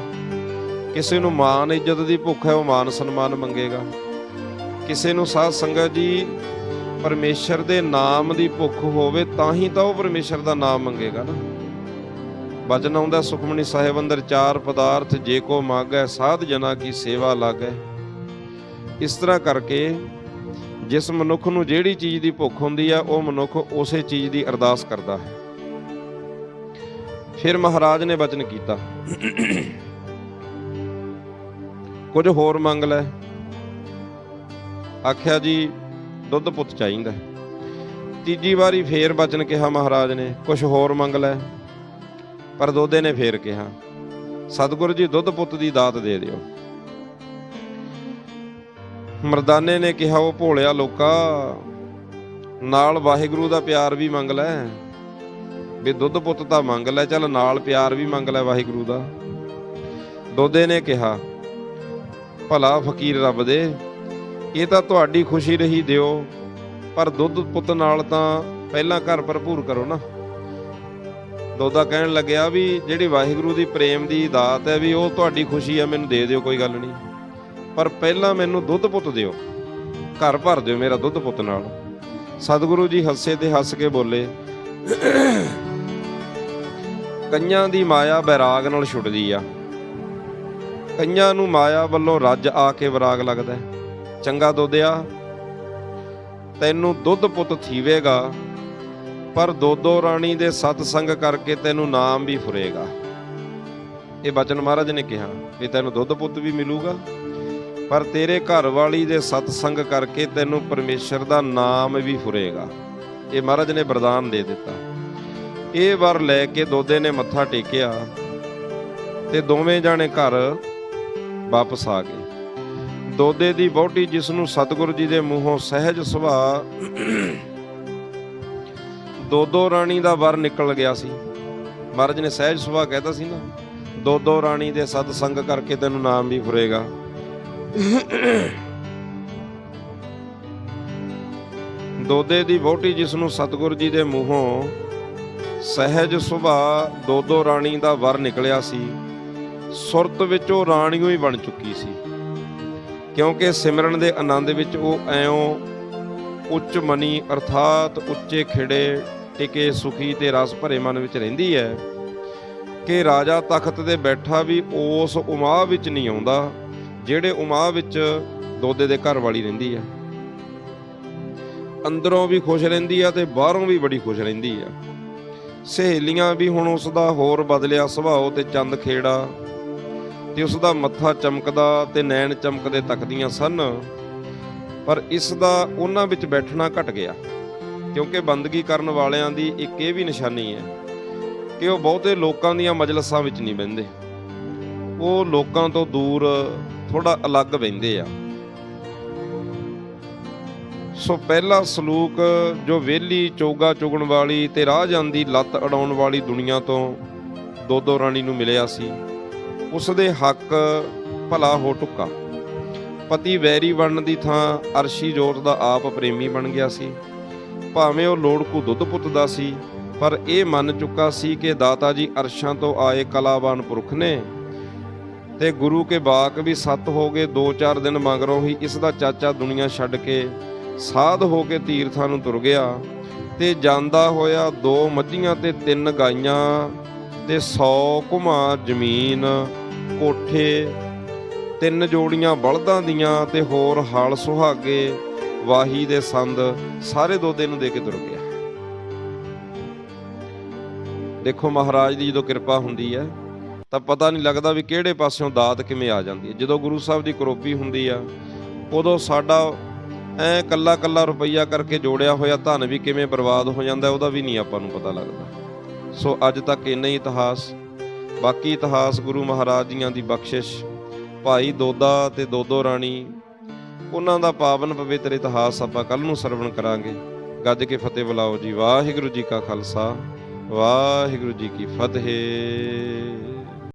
Speaker 1: ਕਿਸੇ ਨੂੰ ਮਾਨ ਇੱਜ਼ਤ ਦੀ ਭੁੱਖ ਹੈ, ਉਹ ਮਾਨ ਸਨਮਾਨ ਮੰਗੇਗਾ। ਕਿਸੇ ਨੂੰ ਸਾਧ ਸੰਗਤ ਜੀ ਪਰਮੇਸ਼ਰ ਦੇ ਨਾਮ ਦੀ ਭੁੱਖ ਹੋਵੇ, ਤਾਂ ਹੀ ਤਾਂ ਉਹ ਪਰਮੇਸ਼ਰ ਦਾ ਨਾਮ ਮੰਗੇਗਾ ਨਾ। ਬਚਨ ਆਉਂਦਾ, ਸੁਖਮਨੀ ਸਾਹਿਬ ਅੰਦਰ ਚਾਰ ਪਦਾਰਥ, ਜੇ ਕੋ ਮਾਗੈ, ਸਾਧ ਜਨਾ ਕੀ ਸੇਵਾ ਲਾਗੈ। ਇਸ ਤਰ੍ਹਾਂ ਕਰਕੇ ਜਿਸ ਮਨੁੱਖ ਨੂੰ ਜਿਹੜੀ ਚੀਜ਼ ਦੀ ਭੁੱਖ ਹੁੰਦੀ ਆ, ਉਹ ਮਨੁੱਖ ਉਸੇ ਚੀਜ਼ ਦੀ ਅਰਦਾਸ ਕਰਦਾ ਹੈ। ਫਿਰ ਮਹਾਰਾਜ ਨੇ ਬਚਨ ਕੀਤਾ। ਕੁਝ ਹੋਰ ਮੰਗ ਲੈ। ਆਖਿਆ ਜੀ, ਦੁੱਧ ਪੁੱਤ ਚਾਹੀਦਾ ਤੀਜੀ ਵਾਰੀ ਫੇਰ ਬਚਨ ਕਿਹਾ ਮਹਾਰਾਜ ਨੇ ਕੁਝ ਹੋਰ ਮੰਗ ਲੈ। ਪਰ ਦੋਦੇ ਨੇ ਫੇਰ ਕਿਹਾ, ਸਤਿਗੁਰੂ ਜੀ, ਦੁੱਧ ਪੁੱਤ ਦੀ ਦਾਤ ਦੇ ਦਿਓ। ਮਰਦਾਨੇ ਨੇ ਕਿਹਾ, ਉਹ ਭੋਲਿਆ ਲੋਕਾ, ਨਾਲ ਵਾਹਿਗੁਰੂ ਦਾ ਪਿਆਰ ਵੀ ਮੰਗ ਲੈ। ਵੀ ਦੁੱਧ ਪੁੱਤ ਤਾਂ ਮੰਗ ਲੈ, ਚੱਲ ਨਾਲ ਪਿਆਰ ਵੀ ਮੰਗ ਲੈ ਵਾਹਿਗੁਰੂ ਦਾ। ਦੋਦੇ ਨੇ ਕਿਹਾ, ਭਲਾ ਫਕੀਰ ਰੱਬ ਦੇ ਇਹ ਤਾਂ ਤੁਹਾਡੀ ਖੁਸ਼ੀ ਰਹੀ ਦਿਓ, ਪਰ ਦੁੱਧ ਪੁੱਤ ਨਾਲ ਤਾਂ ਪਹਿਲਾਂ ਘਰ ਭਰਪੂਰ ਕਰੋ ਨਾ। ਦੋਦਾ ਕਹਿਣ ਲੱਗਿਆ ਵੀ ਜਿਹੜੀ ਵਾਹਿਗੁਰੂ ਦੀ ਪ੍ਰੇਮ ਦੀ ਦਾਤ ਹੈ ਵੀ ਉਹ ਤੁਹਾਡੀ ਖੁਸ਼ੀ ਹੈ, ਮੈਨੂੰ ਦੇ ਦਿਓ, ਕੋਈ ਗੱਲ ਨਹੀਂ। ਪਰ ਪਹਿਲਾਂ ਮੈਨੂੰ ਦੁੱਧ ਪੁੱਤ ਦਿਓ। ਘਰ ਭਰ ਦਿਓ ਮੇਰਾ ਦੁੱਧ ਪੁੱਤ ਨਾਲ। ਸਤਿਗੁਰੂ ਜੀ ਹੱਸੇ ਤੇ ਹੱਸ ਕੇ ਬੋਲੇ, ਕਈਆਂ ਦੀ ਮਾਇਆ ਬੈਰਾਗ ਨਾਲ ਛੁੱਟਦੀ ਆ। ਕਈਆਂ ਨੂੰ ਮਾਇਆ ਵੱਲੋਂ ਰੱਜ ਆ ਕੇ ਵਿਰਾਗ ਲੱਗਦਾ ਹੈ। ਚੰਗਾ ਦੋਦਿਆ ਤੈਨੂੰ ਦੁੱਧ ਪੁੱਤ ਥੀਵੇਗਾ, ਪਰ ਦੋਦੋ ਰਾਣੀ ਦੇ ਸਤ ਸੰਗ ਕਰਕੇ ਤੈਨੂੰ ਨਾਮ ਵੀ ਫੁਰੇਗਾ ਇਹ ਬਚਨ ਮਹਾਰਾਜ ਨੇ ਕਿਹਾ ਵੀ ਤੈਨੂੰ ਦੁੱਧ ਪੁੱਤ ਵੀ ਮਿਲੂਗਾ, ਪਰ ਤੇਰੇ ਘਰ ਵਾਲੀ ਦੇ ਸਤ ਸੰਗ ਕਰਕੇ ਤੈਨੂੰ ਪਰਮੇਸ਼ਰ ਦਾ ਨਾਮ ਵੀ ਫੁਰੇਗਾ ਇਹ ਮਹਾਰਾਜ ਨੇ ਵਰਦਾਨ ਦੇ ਦਿੱਤਾ। ਇਹ ਵਰ ਲੈ ਕੇ ਦੋਦੇ ਨੇ ਮੱਥਾ ਟੇਕਿਆ ਤੇ ਦੋਵੇਂ ਜਾਣੇ ਘਰ ਵਾਪਸ ਆ ਗਏ। ਦੋਦੇ ਦੀ ਵਹੁਟੀ ਜਿਸ ਨੂੰ ਸਤਿਗੁਰੂ ਜੀ ਦੇ ਮੂੰਹੋਂ ਸਹਿਜ ਸੁਭਾਅ ਦੋਦੋ ਰਾਣੀ ਦਾ ਵਰ ਨਿਕਲ ਗਿਆ ਸੀ। ਮਹਾਰਾਜ ਨੇ ਸਹਿਜ ਸੁਭਾਅ ਕਹਿਤਾ ਸੀ ਨਾ, ਦੋਦੋ ਰਾਣੀ ਦੇ ਸਤ ਸੰਗ ਕਰਕੇ ਤੈਨੂੰ ਨਾਮ ਵੀ ਫੁਰੇਗਾ। ਦੋਦੇ ਦੀ ਵਹੁਟੀ ਜਿਸ ਨੂੰ ਸਤਿਗੁਰੂ ਜੀ ਦੇ ਮੂੰਹੋਂ ਸਹਿਜ ਸੁਭਾਅ ਦੋਦੋ ਰਾਣੀ ਦਾ ਵਰ ਨਿਕਲਿਆ ਸੀ, ਸੁਰਤ ਵਿੱਚ ਉਹ ਰਾਣੀਓ ਹੀ ਬਣ ਚੁੱਕੀ ਸੀ। ਕਿਉਂਕਿ ਸਿਮਰਨ ਦੇ ਆਨੰਦ ਵਿੱਚ ਉਹ ਐਉਂ ਉੱਚ ਮਨੀ ਅਰਥਾਤ ਉੱਚੇ ਖਿੜੇ ਟਿਕੇ ਸੁਖੀ ਤੇ ਰਸ ਭਰੇ ਮਨ ਵਿੱਚ ਰਹਿੰਦੀ ਹੈ ਕਿ ਰਾਜਾ ਤਖਤ ਤੇ ਬੈਠਾ ਵੀ ਉਸ ਉਮਾ ਵਿੱਚ ਨਹੀਂ ਆਉਂਦਾ, ਜਿਹੜੇ ਉਮਾ ਵਿੱਚ ਦੋਦੇ ਦੇ ਘਰ ਵਾਲੀ ਰਹਿੰਦੀ ਹੈ। ਅੰਦਰੋਂ ਵੀ ਖੁਸ਼ ਰਹਿੰਦੀ ਆ ਤੇ ਬਾਹਰੋਂ ਵੀ ਬੜੀ ਖੁਸ਼ ਰਹਿੰਦੀ ਆ ਸਹੇਲੀਆਂ ਵੀ ਹੁਣ ਉਸ ਦਾ ਹੋਰ ਬਦਲਿਆ ਸੁਭਾਅ ਤੇ ਚੰਦ ਖੇੜਾ ਤੇ ਉਸ ਦਾ ਮੱਥਾ ਚਮਕਦਾ ਤੇ ਨੈਣ ਚਮਕਦੇ ਤੱਕਦੀਆਂ ਸਨ। ਪਰ ਇਸ ਦਾ ਉਹਨਾਂ ਵਿੱਚ ਬੈਠਣਾ ਘਟ ਗਿਆ, ਕਿਉਂਕਿ ਬੰਦਗੀ ਕਰਨ ਵਾਲਿਆਂ ਦੀ ਇੱਕ ਇਹ ਵੀ ਨਿਸ਼ਾਨੀ ਹੈ ਕਿ ਉਹ ਬਹੁਤੇ ਲੋਕਾਂ ਦੀਆਂ ਮਜਲਸਾਂ ਵਿੱਚ ਨਹੀਂ ਬਹਿੰਦੇ। ਉਹ ਲੋਕਾਂ ਤੋਂ ਦੂਰ ਥੋੜਾ ਅਲੱਗ ਬਹਿੰਦੇ ਆ। ਸੋ ਪਹਿਲਾ ਸਲੂਕ ਜੋ ਵੇਲੀ ਚੋਗਾ ਚੁਗਣ ਵਾਲੀ ਤੇ ਰਾਹ ਜਾਂਦੀ ਲੱਤ ਅਡਾਉਣ ਵਾਲੀ ਦੁਨੀਆ ਤੋਂ ਦੋ ਦੋ ਰਾਣੀ ਨੂੰ ਮਿਲਿਆ ਸੀ। ਉਸ ਦੇ ਹੱਕ ਭਲਾ ਹੋ ਟੁੱਕਾ। ਪਤੀ ਵੈਰੀ ਬਣਨ ਦੀ ਥਾਂ ਅਰਸ਼ੀ ਜੋਤ ਦਾ ਆਪ ਪ੍ਰੇਮੀ ਬਣ ਗਿਆ ਸੀ। ਭਾਵੇਂ ਉਹ ਲੋੜਕੂ ਦੁੱਧ ਪੁੱਤਦਾ ਸੀ, ਪਰ ਇਹ ਮੰਨ ਚੁੱਕਾ ਸੀ ਕਿ ਦਾਤਾ ਜੀ ਅਰਸ਼ਾਂ ਤੋਂ ਆਏ ਕਲਾਵਾਨ ਪੁਰਖ ਨੇ ਤੇ ਗੁਰੂ ਕੇ ਬਾਕ ਵੀ ਸੱਤ ਹੋ ਗਏ 2-4 ਦਿਨ ਮਗਰੋਂ ਹੀ ਇਸ ਦਾ ਚਾਚਾ ਦੁਨੀਆ ਛੱਡ ਕੇ ਸਾਧ ਹੋ ਕੇ ਤੀਰਥਾਂ ਨੂੰ ਤੁਰ ਗਿਆ ਤੇ ਜਾਂਦਾ ਹੋਇਆ ਦੋ ਮੱਝੀਆਂ ਤੇ ਤਿੰਨ ਗਾਈਆਂ ਤੇ 100 ਘੁਮਾ ਜ਼ਮੀਨ ਕੋਠੇ, ਤਿੰਨ ਜੋੜੀਆਂ ਬਲਦਾਂ ਦੀਆਂ ਤੇ ਹੋਰ ਹਾਲ ਸੁਹਾਗੇ ਵਾਹੀ ਦੇ ਸੰਦ ਸਾਰੇ ਦੋਦੇ ਨੂੰ ਦੇ ਕੇ ਤੁਰ ਗਿਆ ਦੇਖੋ ਮਹਾਰਾਜ ਦੀ ਜਦੋਂ ਕਿਰਪਾ ਹੁੰਦੀ ਹੈ, ਤਾਂ ਪਤਾ ਨਹੀਂ ਲੱਗਦਾ ਵੀ ਕਿਹੜੇ ਪਾਸਿਓਂ ਦਾਤ ਕਿਵੇਂ ਆ ਜਾਂਦੀ ਹੈ। ਜਦੋਂ ਗੁਰੂ ਸਾਹਿਬ ਦੀ ਕਰੋਪੀ ਹੁੰਦੀ ਆ, ਉਦੋਂ ਸਾਡਾ ਐ ਕੱਲਾ ਕੱਲਾ ਰੁਪਈਆ ਕਰਕੇ ਜੋੜਿਆ ਹੋਇਆ ਧਨ ਵੀ ਕਿਵੇਂ ਬਰਬਾਦ ਹੋ ਜਾਂਦਾ ਉਹਦਾ ਵੀ ਨਹੀਂ ਆਪਾਂ ਨੂੰ ਪਤਾ ਲੱਗਦਾ। ਸੋ ਅੱਜ ਤੱਕ ਇੰਨਾ ਹੀ ਇਤਿਹਾਸ ਬਾਕੀ ਇਤਿਹਾਸ ਗੁਰੂ ਮਹਾਰਾਜ ਜੀਆਂ ਦੀ ਬਖਸ਼ਿਸ਼, ਭਾਈ ਦੋਦਾ ਤੇ ਦੋਦੋ ਰਾਣੀ, ਉਹਨਾਂ ਦਾ ਪਾਵਨ ਪਵਿੱਤਰ ਇਤਿਹਾਸ ਆਪਾਂ ਕੱਲ ਨੂੰ ਸਰਵਣ ਕਰਾਂਗੇ। ਗੱਜ ਕੇ ਫਤਿਹ ਬੁਲਾਓ ਜੀ। ਵਾਹਿਗੁਰੂ ਜੀ ਕਾ ਖਾਲਸਾ, ਵਾਹਿਗੁਰੂ ਜੀ ਕੀ ਫਤਿਹ।